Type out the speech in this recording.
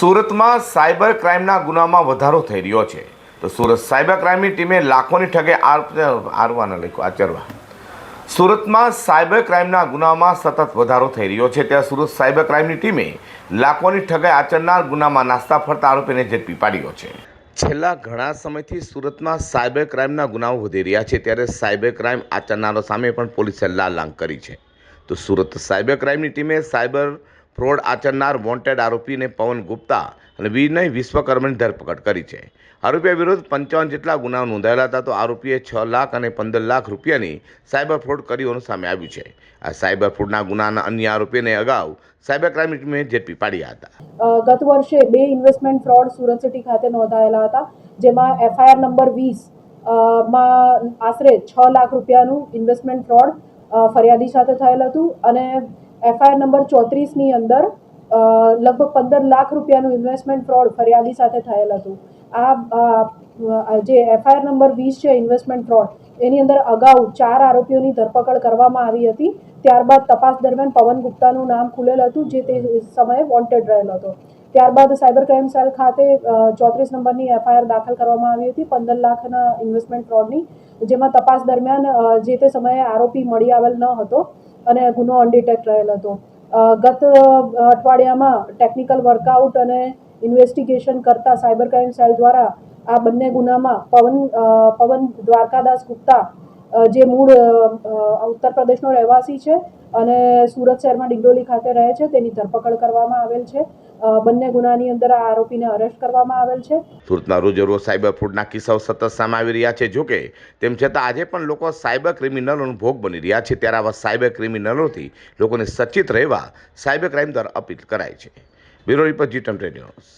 સુરતમાં સાયબર ક્રાઇમના ગુનામાં વધારો થઈ રહ્યો છે. તો સુરત સાયબર ક્રાઇમની ટીમે લાખોની ઠગે આર- આરવાના લખ્યું, આચરવા. સુરતમાં સાયબર ક્રાઇમના ગુનામાં સતત વધારો થઈ રહ્યો છે. ત્યાં સુરત સાયબર ક્રાઇમની ટીમે લાખોની ઠગાઈ આચરનાર ગુનામાં નાસ્તા ફરતા આરોપીને ઝડપી પાડ્યો છે. છેલ્લા ઘણા સમયથી સુરતમાં સાયબર ક્રાઇમના ગુનાઓ વધી રહ્યા છે. ત્યારે સાયબર ક્રાઇમ આચરનારો સામે પણ પોલીસે લાલાંગ કરી છે. તો સુરત સાયબર ક્રાઇમની ટીમે સાયબર ફ્રોડ આચરનાર વોન્ટેડ આરોપીને પવન ગુપ્તા અને વિનય વિશ્વકર્માની ધરપકડ કરી છે. આરોપીઓ વિરુદ્ધ પંચાવન જેટલા ગુનાઓ નોંધાયેલા હતા તો આરોપીએ છ લાખ અને પંદર લાખ રૂપિયાની સાયબર ફ્રોડ કરી હોવાનું સામે આવ્યું છે. આ સાયબર ફ્રોડના ગુનાના અન્ય આરોપીને અગાઉ સાયબર ક્રાઇમ ટીમે ઝડપી પાડ્યા હતા. ગત વર્ષે બે ઇન્વેસ્ટમેન્ટ ફ્રોડ સુરત સિટી ખાતે નોંધાયેલા હતા, જેમાં એફઆઈઆર નંબર વીસમાં આશરે છ લાખ રૂપિયાનું ઇન્વેસ્ટમેન્ટ ફ્રોડ ફરિયાદી સાથે થયેલ હતું અને એફઆઈઆર નંબર ચોત્રીસની અંદર લગભગ પંદર લાખ રૂપિયાનું ઇન્વેસ્ટમેન્ટ ફ્રોડ ફરિયાદી સાથે થયેલ હતું. આ જે એફઆઈઆર નંબર વીસ છે ઇન્વેસ્ટમેન્ટ ફ્રોડ એની અંદર અગાઉ ચાર આરોપીઓની ધરપકડ કરવામાં આવી હતી. ત્યારબાદ તપાસ દરમિયાન પવન ગુપ્તાનું નામ ખુલેલ હતું, જે તે સમયે વોન્ટેડ રહેલ હતો. ત્યારબાદ સાયબર ક્રાઇમ સેલ ખાતે ચોત્રીસ નંબરની એફઆઈઆર દાખલ કરવામાં આવી હતી. પંદર લાખના ઇન્વેસ્ટમેન્ટ ફ્રોડની જેમાં તપાસ દરમિયાન જે તે સમયે આરોપી મળી આવેલ ન હતો. અને ગુનો અનડિટેક્ટ રહેલ હતો. ગત અઠવાડિયામાં ટેકનિકલ વર્કઆઉટ અને ઇન્વેસ્ટિગેશન કરતા સાયબર ક્રાઇમ સેલ દ્વારા આ બંને ગુનામાં પવન પવન દ્વારકાદાસ ગુપ્તા જે મૂળ ઉત્તર પ્રદેશનો રહેવાસી છે અને સુરત શહેરમાં ડિંડોલી ખાતે રહે છે. તેની ધરપકડ કરવામાં આવેલ છે. બંને ગુનાની અંદર આ આરોપીને અરેસ્ટ કરવામાં આવેલ છે. સુરતના રોજે રોજ સાયબર ફ્રોડના કિસ્સાઓ સતત સામે આવી રહ્યા છે. જોકે, તેમ છતાં આજે પણ લોકો સાયબર ક્રિમિનલોનો ભોગ બની રહ્યા છે. ત્યારે આવા સાયબર ક્રિમિનલોથી લોકોને સચેત રહેવા સાયબર ક્રાઇમ દ્વારા અપીલ કરાય છે. Bureau report, G twenty news.